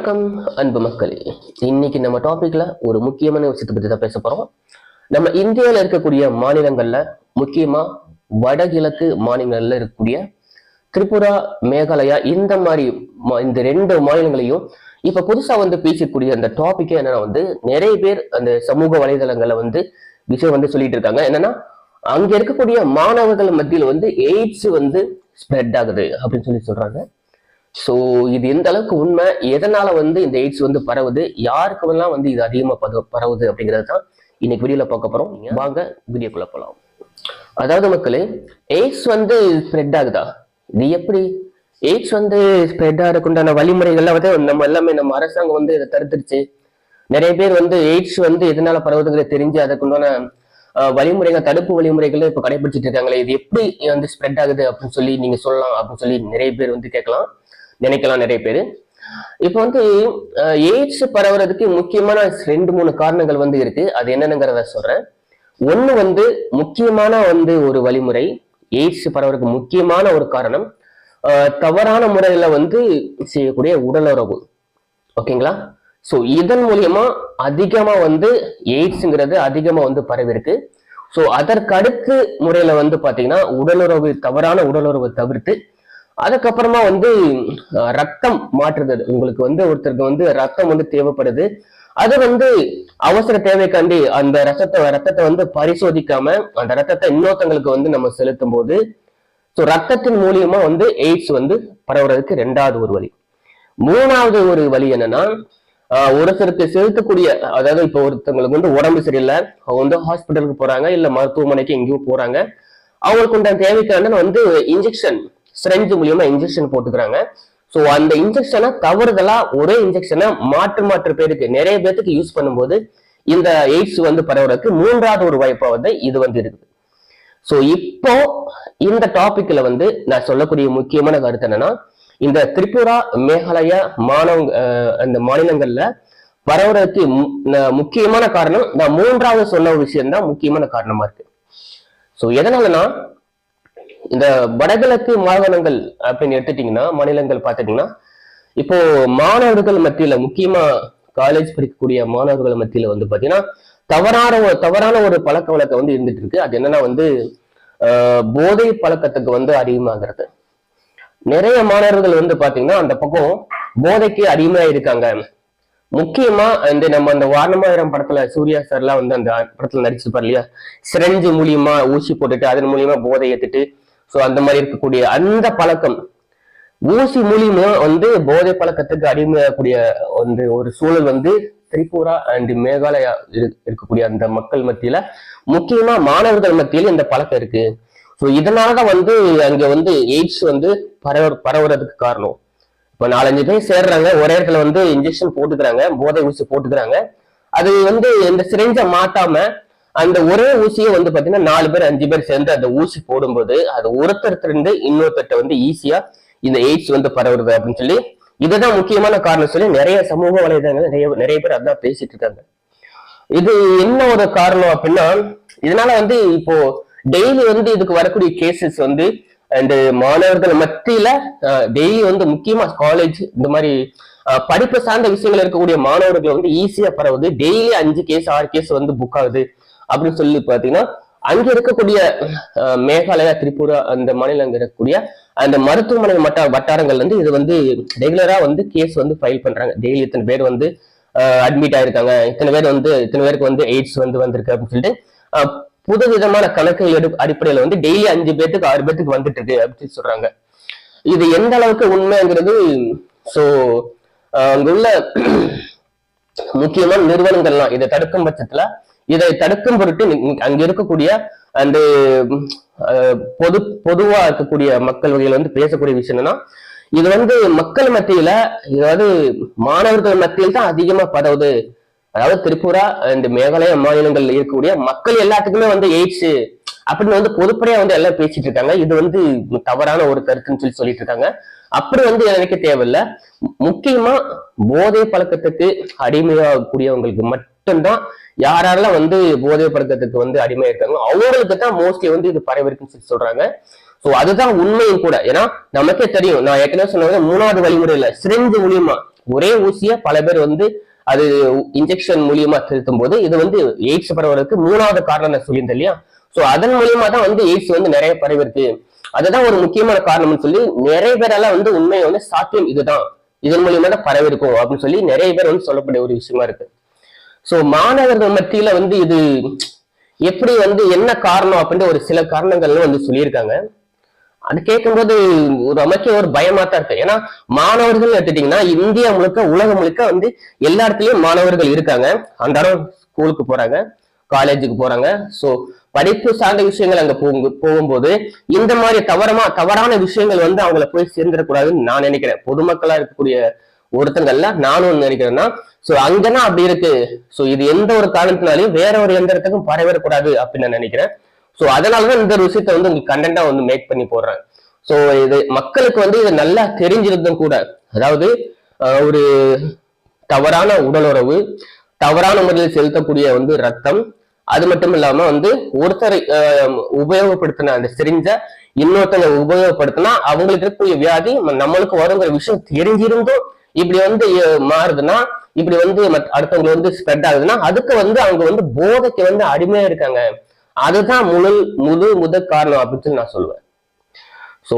வணக்கம் அன்பு மக்களே. இன்னைக்கு நம்ம டாபிக்ல ஒரு முக்கியமான விஷயத்தை பத்தி தான் பேச போறோம். நம்ம இந்தியாவில் இருக்கக்கூடிய மாநிலங்கள்ல முக்கியமா வடகிழக்கு மாநிலங்கள்ல இருக்கக்கூடிய திரிபுரா மேகாலயா இந்த மாதிரி இந்த ரெண்டு மாநிலங்களையும் இப்ப புதுசா வந்து பேசக்கூடிய அந்த டாபிக்கே என்னன்னா வந்து நிறைய பேர் அந்த சமூக வலைதளங்கள்ல வந்து விஷயம் வந்து சொல்லிட்டு இருக்காங்க. என்னன்னா அங்க இருக்கக்கூடிய மாணவர்கள் மத்தியில் வந்து எய்ட்ஸ் வந்து ஸ்ப்ரெட் ஆகுது அப்படின்னு சொல்லி சொல்றாங்க. ஸோ இது எந்த அளவுக்கு உண்மை? எதனால வந்து இந்த எய்ட்ஸ் வந்து பரவுது? யாருக்கெல்லாம் வந்து இது அதிகமாக பரவுது அப்படிங்கிறது தான் இன்னைக்கு வீடியோல பார்க்க போறோம். வாங்க வீடியோக்குள்ள போகலாம் அதாவது மக்களே எய்ட்ஸ் வந்து ஸ்ப்ரெட் ஆகுதா? இது எப்படி? எய்ட்ஸ் வந்து ஸ்ப்ரெட் ஆகிறதுக்குண்டான வழிமுறைகள்லாம் வந்து நம்ம எல்லாமே நம்ம அரசாங்கம் வந்து இதை தடுத்துருச்சு. நிறைய பேர் வந்து எய்ட்ஸ் வந்து எதனால பரவுதுங்கிறத தெரிஞ்சு அதுக்குண்டான வழிமுறைகள் தடுப்பு வழிமுறைகளை இப்ப கடைபிடிச்சிட்டு இருக்காங்களே இது எப்படி வந்து ஸ்ப்ரெட் ஆகுது அப்படின்னு சொல்லி நீங்க சொல்லலாம் அப்படின்னு சொல்லி நிறைய பேர் வந்து கேட்கலாம். நினைக்கலாம் நிறைய பேர். இப்போ வந்து எய்ட்ஸ் பரவுறதுக்கு முக்கியமான ரெண்டு மூணு காரணங்கள் வந்து இருக்கு. அது என்னென்னங்கிறத சொல்றேன். ஒண்ணு வந்து முக்கியமான வந்து ஒரு வழிமுறை எய்ட்ஸ் பரவுறதுக்கு முக்கியமான ஒரு காரணம் தவறான முறையில வந்து செய்யக்கூடிய உடலுறவு. ஓகேங்களா? ஸோ இதன் மூலியமா அதிகமா வந்து எய்ட்ஸுங்கிறது அதிகமா வந்து பரவி இருக்கு ஸோ அதற்கு அடுத்து முறையில வந்து பாத்தீங்கன்னா உடலுறவு தவறான உடலுறவு தவிர்த்து அதுக்கப்புறமா வந்து ரத்தம் மாற்றுறது உங்களுக்கு வந்து ஒருத்தருக்கு வந்து ரத்தம் வந்து தேவைப்படுது. அது வந்து அவசர தேவைக்காண்டி அந்த ரத்தத்தை ரத்தத்தை வந்து பரிசோதிக்காம அந்த ரத்தத்தை இன்னொருத்தங்களுக்கு வந்து நம்ம செலுத்தும் போது ஸோ ரத்தத்தின் மூலியமா வந்து எய்ட்ஸ் வந்து பரவுறதுக்கு ரெண்டாவது ஒரு வழி. மூணாவது ஒரு வழி என்னன்னா ஒரு சிலருக்கு செலுத்தக்கூடிய அதாவது இப்போ ஒருத்தவங்களுக்கு வந்து உடம்பு சரியில்லை அவங்க வந்து ஹாஸ்பிட்டலுக்கு போறாங்க இல்ல மருத்துவமனைக்கு எங்கேயோ போறாங்க அவங்களுக்கு உண்டான தேவைக்கான வந்து இன்ஜெக்ஷன் சிரஞ்சு மூலியமா இன்ஜெக்ஷன் போட்டுக்கிறாங்க. ஸோ அந்த இன்ஜெக்ஷனை தவறுதலா ஒரே இன்ஜெக்ஷனை மாற்று மாற்று பேருக்கு நிறைய பேருக்கு யூஸ் பண்ணும்போது இந்த எய்ட்ஸ் வந்து பரவுறதுக்கு மூன்றாவது ஒரு வாய்ப்பா வந்து இது வந்து இருக்குது. ஸோ இப்போ இந்த டாபிக்ல வந்து நான் சொல்லக்கூடிய முக்கியமான கருத்து என்னன்னா இந்த திரிபுரா மேகாலயா மாணவ அஹ், அந்த மாநிலங்கள்ல பரவுறதுக்கு முக்கியமான காரணம் நான் மூன்றாவது சொன்ன விஷயம் தான் முக்கியமான காரணமா இருக்கு. ஸோ எதனாலனா இந்த வடகிழக்கு மாகாணங்கள் அப்படின்னு எடுத்துட்டீங்கன்னா மாநிலங்கள் பார்த்துட்டீங்கன்னா இப்போ மாணவர்கள் மத்தியில முக்கியமா காலேஜ் படிக்கக்கூடிய மாணவர்கள் மத்தியில வந்து பாத்தீங்கன்னா தவறான ஒரு தவறான ஒரு பழக்க வழக்கம் வந்து இருந்துட்டு இருக்கு. அது என்னன்னா வந்து ஆஹ், போதை பழக்கத்துக்கு வந்து அதிகமாகிறது நிறைய மாணவர்கள் வந்து பாத்தீங்கன்னா அந்த பக்கம் போதைக்கு அடிமையா இருக்காங்க. முக்கியமா இந்த நம்ம அந்த வாரணமாயிரம் படத்துல சூர்யா சார்லாம் வந்து அந்த படத்துல நடிச்சிருப்பார் இல்லையா? சிரஞ்சு மூலியமா ஊசி போட்டுட்டு அதன் மூலியமா போதை ஏத்துட்டு ஸோ அந்த மாதிரி இருக்கக்கூடிய அந்த பழக்கம் ஊசி மூலியமா வந்து போதை பழக்கத்துக்கு அடிமையாகக்கூடிய வந்து ஒரு சூழல் வந்து திரிபுரா அண்ட் மேகாலயா இருக்கக்கூடிய அந்த மக்கள் மத்தியில முக்கியமா மாணவர்கள் மத்தியில இந்த பழக்கம் இருக்கு. ஸோ இதனாலதான் வந்து அங்க வந்து எய்ட்ஸ் வந்து பரவ பரவுறதுக்கு காரணம். இப்போ நாலஞ்சு பேர் சேர்றாங்க ஒரே இடத்துல வந்து இன்ஜெக்ஷன் போட்டுக்கிறாங்க போதை ஊசி போட்டுக்கிறாங்க. அது வந்து இந்த சிரிஞ்சை மாட்டாம அந்த ஒரே ஊசியை வந்து பாத்தீங்கன்னா நாலு பேர் அஞ்சு பேர் சேர்ந்து அந்த ஊசி போடும்போது அது ஒருத்தர் இருந்து இன்னொருத்தர்கிட்ட வந்து ஈஸியா இந்த எய்ட்ஸ் வந்து பரவுறது அப்படின்னு சொல்லி இதுதான் முக்கியமான காரணம் சொல்லி நிறைய சமூக வலைதளங்கள் நிறைய நிறைய பேர் அதான் பேசிட்டு இருக்காங்க. இது என்ன ஒரு காரணம் அப்படின்னா இதனால வந்து இப்போ டெய்லி வந்து இதுக்கு வரக்கூடிய கேசஸ் வந்து இந்த மாணவர்கள் மத்தியில டெய்லி வந்து முக்கியமா காலேஜ் இந்த மாதிரி படிப்பு சார்ந்த விஷயங்கள் இருக்கக்கூடிய மாணவர்கள் வந்து ஈஸியா பரவுது. டெய்லி அஞ்சு கேஸ் ஆறு கேஸ் வந்து புக் ஆகுது. அப்படின்னு சொல்லி பாத்தீங்கன்னா அங்க இருக்கக்கூடிய மேகாலயா திரிபுரா அந்த மாநிலங்க இருக்கக்கூடிய அந்த மருத்துவமனை மட்ட வட்டாரங்கள்ல வந்து இது வந்து ரெகுலரா வந்து கேஸ் வந்து ஃபைல் பண்றாங்க. டெய்லி இத்தனை பேர் வந்து அட்மிட் ஆயிருக்காங்க. இத்தனை பேர் வந்து இத்தனை பேருக்கு வந்து எய்ட்ஸ் வந்து வந்திருக்கு அப்படின்னு சொல்லிட்டு புது விதமான கணக்கு எடு அடிப்படையில வந்து டெய்லி அஞ்சு பேத்துக்கு ஆறு பேத்துக்கு வந்துட்டு இருக்கு அப்படின்னு சொல்றாங்க. இது எந்த அளவுக்கு உண்மைங்கிறது ஸோ அங்குள்ள முக்கியமான நிறுவனங்கள்லாம் இதை தடுக்கும் பட்சத்துல இதை தடுக்கும் பொருட்டு அங்க இருக்கக்கூடிய அந்த பொது பொதுவா இருக்கக்கூடிய மக்கள் வகையில் வந்து பேசக்கூடிய விஷயம் என்னன்னா இது வந்து மக்கள் மத்தியில அதாவது மாணவர்கள் மத்தியில் தான் அதிகமா பரவுது. அதாவது திரிபுரா இந்த மேகாலய மாநிலங்கள்ல இருக்கக்கூடிய மக்கள் எல்லாத்துக்குமே வந்து எய்ட்ஸ் அப்படின்னு வந்து பொதுப்படையா வந்து எல்லாம் பேசிட்டு இருக்காங்க. இது வந்து தவறான ஒரு கருத்துன்னு சொல்லி சொல்லிட்டு இருக்காங்க. அப்படி வந்து நினைக்க தேவையில்ல. முக்கியமா போதை பழக்கத்துக்கு அடிமையாகக்கூடியவங்களுக்கு மட்டும்தான் யாரெல்லாம் வந்து போதை பழக்கத்துக்கு வந்து அடிமை இருக்காங்களோ அவங்களுக்கு தான் மோஸ்ட்லி வந்து இது பரவிருக்குன்னு சொல்லி சொல்றாங்க. சோ அதுதான் உண்மையும் கூட. ஏன்னா நமக்கே தெரியும். நான் ஏற்கனவே சொன்னது மூணாவது வழிமுறையில சிரிஞ்சு மூலியமா. ஒரே ஊசிய பல பேர் வந்து அது இன்ஜெக்ஷன் மூலியமா செலுத்தும் போது இது வந்து எய்ட்ஸ் பரவுறதுக்கு மூணாவது காரணம் நான் சொல்லியிருந்தேன் இல்லையா? சோ அதன் மூலியமா தான் வந்து எய்ட்ஸ் வந்து நிறைய பரவிருக்கு. அதுதான் ஒரு முக்கியமான காரணம்னு சொல்லி நிறைய பேரெல்லாம் வந்து உண்மையை வந்து சாத்தியம் இதுதான். இதன் மூலியமா தான் பரவிருக்கும் அப்படின்னு சொல்லி நிறைய பேர் வந்து சொல்லக்கூடிய ஒரு விஷயமா இருக்கு. சோ மாணவர்கள் மத்தியில வந்து இது எப்படி வந்து என்ன காரணம் அப்படின்ற ஒரு சில காரணங்கள்னு வந்து சொல்லியிருக்காங்க. அது கேட்கும்போது ஒரு ஒரு பயமா தான் இருக்கு. ஏன்னா மாணவர்கள் எடுத்துட்டீங்கன்னா இந்தியா முழுக்க உலகம் முழுக்க வந்து எல்லா இடத்துலயும் மாணவர்கள் இருக்காங்க. அன்றாடம் ஸ்கூலுக்கு போறாங்க காலேஜுக்கு போறாங்க. சோ படிப்பு சார்ந்த விஷயங்கள் அங்க போகும் போகும்போது இந்த மாதிரி தவறமா தவறான விஷயங்கள் வந்து அவங்கள போய் சேர்ந்துடக்கூடாதுன்னு நான் நினைக்கிறேன். பொதுமக்களா இருக்கக்கூடிய ஒருத்தங்கள்ல நானும் நினைக்கிறேன்னா சோ அங்கன்னா அப்படி இருக்கு. சோ இது எந்த ஒரு காரணத்தினாலையும் வேற ஒரு எந்த இடத்துக்கும் பரவிடக்கூடாது அப்படின்னு நான் நினைக்கிறேன். சோ அதனாலதான் இந்த ருசியத்தை விஷயத்த வந்து உங்களுக்கு கண்டென்ட்டா வந்து மேக் பண்ணி போடுறேன். சோ இது மக்களுக்கு வந்து இது நல்லா தெரிஞ்சிருந்தும் கூட அதாவது ஒரு தவறான உடலுறவு தவறான முறையில் செலுத்தக்கூடிய வந்து ரத்தம் அது மட்டும் இல்லாம வந்து ஒருத்தர் உபயோகப்படுத்தின அந்த சிரிஞ்ச இன்னொருத்தங்க உபயோகப்படுத்தினா அவங்களுக்கு இருக்கக்கூடிய வியாதி நம்மளுக்கு வருங்கிற விஷயம் தெரிஞ்சிருந்தும் இப்படி வந்து மாறுதுன்னா இப்படி வந்து மத்- அடுத்தவங்க வந்து ஸ்ப்ரெட் ஆகுதுன்னா அதுக்கு வந்து அவங்க வந்து போதைக்கு வந்து அடிமையா இருக்காங்க. அதுதான் முழு முழு முதல் காரணம் அப்படின்னு சொல்லி நான் சொல்லுவேன். ஸோ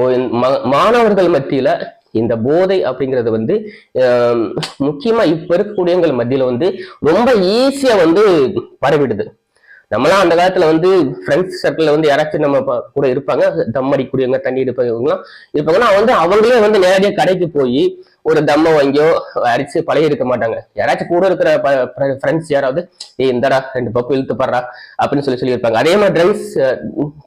மாணவர்கள் மத்தியில இந்த போதை அப்படிங்கிறது வந்து முக்கியமா இப்ப இருக்கக்கூடியவங்கள் மத்தியில வந்து ரொம்ப ஈஸியா வந்து பரவிடுது. நம்மளாம் அந்த காலத்துல வந்து ஃப்ரெண்ட்ஸ் சர்க்கிள்ல வந்து யாராச்சும் நம்ம கூட இருப்பாங்க. தம் அடிக்கூடியவங்க தண்ணி எடுப்பவங்கலாம் இருப்பாங்கன்னா வந்து அவங்களே வந்து நேரடியாக கடைக்கு போய் ஒரு தம்மை வாங்கியோ அடிச்சு பழைய இருக்க மாட்டாங்க. யாராச்சும் கூட இருக்கிற ஃப்ரெண்ட்ஸ் யாராவது ஏ இந்தடா ரெண்டு பப்பு இழுத்து படுறா அப்படின்னு சொல்லி சொல்லியிருப்பாங்க. அதே மாதிரி ட்ரிங்க்ஸ்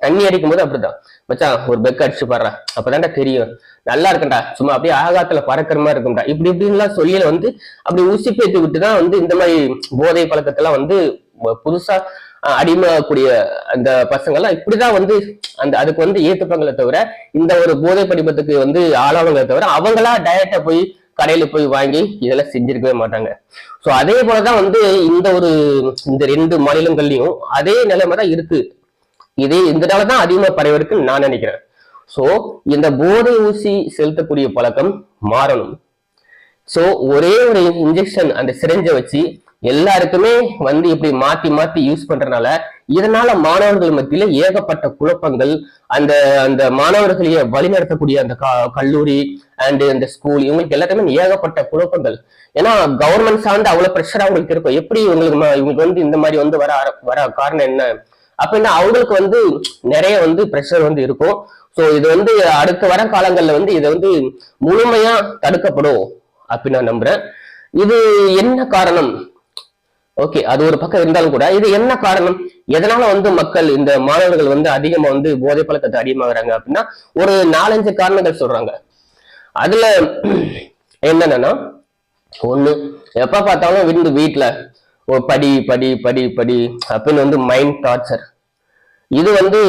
தண்ணி அடிக்கும் போது அப்படிதான் மச்சான் ஒரு பெக் அடிச்சு பாடுறா. அப்பதான்டா தெரியும். நல்லா இருக்கும்டா. சும்மா அப்படியே ஆகாத்துல பறக்கிற மாதிரி இருக்கும்டா. இப்படி இப்படின்லாம் சொல்லியில வந்து அப்படி ஊசி பேத்தி விட்டு தான் வந்து இந்த மாதிரி போதை பழக்கத்தெல்லாம் வந்து புதுசா அஹ், அடிமையாகக்கூடிய அந்த பசங்கள்லாம் இப்படிதான் வந்து அந்த அதுக்கு வந்து ஏத்துப்பாங்களே தவிர இந்த ஒரு போதை படிப்பத்துக்கு வந்து ஆளாவங்களே தவிர அவங்களா டைரக்டா போய் கடையில போய் வாங்கி இதெல்லாம் செஞ்சிருக்கவே மாட்டாங்க. சோ அதே போலதான் வந்து இந்த ஒரு இந்த ரெண்டு மாநிலங்கள்லயும் அதே நிலைமை தான் இருக்கு. இதே இதனாலதான் அதிகமா பரவிருக்குன்னு நான் நினைக்கிறேன். சோ இந்த போதை ஊசி செலுத்தக்கூடிய பழக்கம் மாறணும். சோ ஒரே ஒரு இன்ஜெக்ஷன் அந்த சிரிஞ்சை வச்சு எல்லாருக்குமே வந்து இப்படி மாத்தி மாத்தி யூஸ் பண்றதுனால இதனால மாணவர்கள் மத்தியில ஏகப்பட்ட குழப்பங்கள் அந்த அந்த மாணவர்களையே வழிநடத்தக்கூடிய அந்த கா- கல்லூரி அண்ட் இந்த ஸ்கூல் இவங்களுக்கு எல்லாத்தையுமே ஏகப்பட்ட குழப்பங்கள். ஏன்னா கவர்மெண்ட் சார்ந்து அவ்வளவு ப்ரெஷர் அவங்களுக்கு இருக்கும். எப்படி இவங்களுக்கு இவங்களுக்கு வந்து இந்த மாதிரி வந்து வர வர காரணம் என்ன? அப்படின்னா அவங்களுக்கு வந்து நிறைய வந்து ப்ரெஷர் வந்து இருக்கும். சோ இது வந்து அடுத்த வர காலங்கள்ல வந்து இதை வந்து முழுமையா தடுக்கப்படும். அப்படின்னு நான் நம்புறேன். இது என்ன காரணம்? ஓகே அது ஒரு பக்கம் இருந்தாலும் கூட இது என்ன காரணம்? எதனால வந்து மக்கள் இந்த மாணவர்கள் வந்து அதிகமா வந்து போதை பழக்கத்தை அதிகமாகறாங்க அப்படின்னா ஒரு நாலஞ்சு காரணங்கள் சொல்றாங்க. அதுல என்னன்னா ஒண்ணு எப்ப பார்த்தாலும் விருந்து வீட்டுல ஓ படி படி படி படி அப்படின்னு வந்து மைண்ட் டார்ச்சர் இது வந்து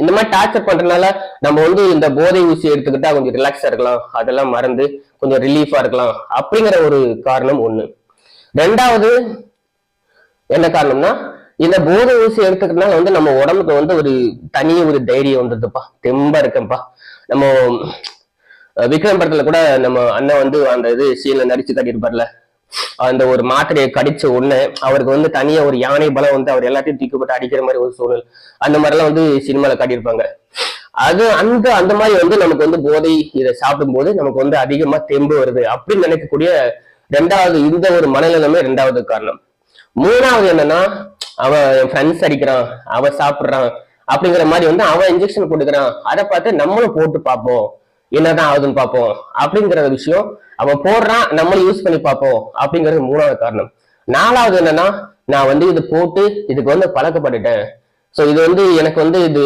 இந்த மாதிரி டார்ச்சர் பண்றதுனால நம்ம வந்து இந்த போதை ஊசி எடுத்துக்கிட்டா கொஞ்சம் ரிலாக்ஸா இருக்கலாம். அதெல்லாம் மறந்து கொஞ்சம் ரிலீஃபா இருக்கலாம் அப்படிங்கிற ஒரு காரணம் ஒண்ணு. ரெண்டாவது என்ன காரணம்னா இந்த போதை ஊசி எடுத்துக்கிறதுனால வந்து நம்ம உடம்புக்கு வந்து ஒரு தனி ஒரு தைரியம் வந்துருதுப்பா தெம்பா இருக்கேன்ப்பா. நம்ம விக்ரம் படத்துல கூட நம்ம அண்ணன் வந்து அந்த இது சீன்ல நடிச்சு காட்டியிருப்பார்ல அந்த ஒரு மாத்திரையை கடிச்ச உடனே அவருக்கு வந்து தனியா ஒரு யானை பலம் வந்து அவர் எல்லாத்தையும் தூக்கி போட்டு அடிக்கிற மாதிரி ஒரு சூழல். அந்த மாதிரிலாம் வந்து சினிமால காட்டியிருப்பாங்க. அது அந்த அந்த மாதிரி வந்து நமக்கு வந்து போதை இதை சாப்பிடும்போது நமக்கு வந்து அதிகமா தெம்பு வருது அப்படின்னு நினைக்கக்கூடிய ரெண்டாவது இந்த ஒரு மனநிலைமை ரெண்டாவது காரணம். மூணாவது என்னன்னா அவன் என் ஃப்ரெண்ட்ஸ் அடிக்கிறான் அவன் சாப்பிட்றான் அப்படிங்கிற மாதிரி வந்து அவன் இன்ஜெக்ஷன் கொடுக்குறான். அதை பார்த்து நம்மளும் போட்டு பார்ப்போம். என்னதான் ஆகுதுன்னு பார்ப்போம். அப்படிங்கிற விஷயம் அவன் போடுறான் நம்மளும் யூஸ் பண்ணி பார்ப்போம் அப்படிங்கிறது மூணாவது காரணம். நாலாவது என்னன்னா நான் வந்து இது போட்டு இதுக்கு வந்து பழக்கப்பட்டுட்டேன் ஸோ இது வந்து எனக்கு வந்து இது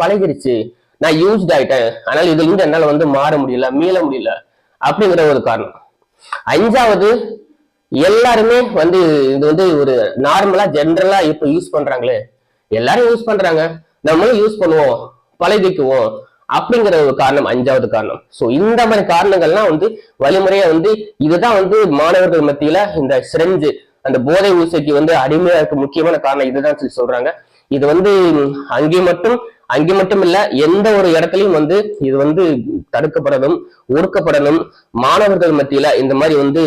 பழகிருச்சு. நான் யூஸ்ட் ஆயிட்டேன். ஆனால் இதுல இருந்து என்னால வந்து மாற முடியல மீள முடியல அப்படிங்கிற ஒரு காரணம். அஞ்சாவது எல்லாருமே வந்து இது வந்து ஒரு நார்மலா ஜென்ரலா இப்ப யூஸ் பண்றாங்களே. எல்லாரும் யூஸ் பண்றாங்க. நம்மளும் யூஸ் பண்ணுவோம் பழகிக்குவோம் அப்படிங்கிற ஒரு காரணம் அஞ்சாவது காரணம். சோ இந்த மாதிரி காரணங்கள்லாம் வந்து வழிமுறையா வந்து இதுதான் வந்து மாணவர்கள் மத்தியில இந்த சிரஞ்சு அந்த போதை ஊசிக்கு வந்து அடிமையா இருக்க முக்கியமான காரணம் இதுதான் சொல்லி சொல்றாங்க. இது வந்து அங்கே மட்டும் அங்கே மட்டும் இல்ல எந்த ஒரு இடத்துலயும் வந்து இது வந்து தடுக்கப்படணும் ஒடுக்கப்படணும். மாணவர்கள் மத்தியில இந்த மாதிரி வந்து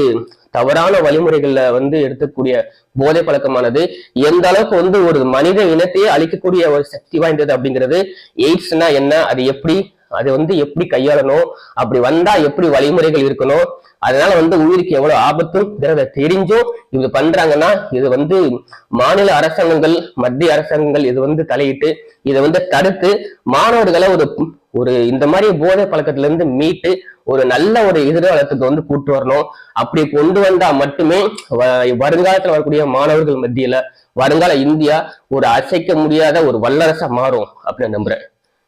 தவறான வழிமுறைகள்ல வந்து எடுக்கக்கூடிய போதை பழக்கமானது எந்த அளவுக்கு வந்து ஒரு மனித இனத்தையே அழிக்கக்கூடிய ஒரு சக்தி வாய்ந்தது அப்படிங்கிறது எய்ட்ஸ்னா என்ன அது எப்படி அது வந்து எப்படி கையாளணும் அப்படி வந்தா எப்படி வழிமுறைகள் இருக்கணும் அதனால வந்து உயிருக்கு எவ்வளவு ஆபத்துங்கிறத தெரிஞ்சும் இது பண்றாங்கன்னா இது வந்து மாநில அரசாங்கங்கள் மத்திய அரசாங்கங்கள் இது வந்து தலையிட்டு இதை வந்து தடுத்து மாணவர்களை ஒரு ஒரு இந்த மாதிரி போதை பழக்கத்துல இருந்து மீட்டு ஒரு நல்ல ஒரு எதிர்காலத்துக்கு வந்து கூட்டு வரணும். அப்படி கொண்டு வந்தா மட்டுமே வருங்காலத்துல வரக்கூடிய மாணவர்கள் மத்தியில வருங்கால இந்தியா ஒரு அசைக்க முடியாத ஒரு வல்லரசா மாறும் அப்படின்னு நம்புறேன்.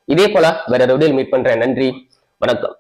இதே போல வேற ஒரு மீட் பண்றேன். நன்றி. வணக்கம்.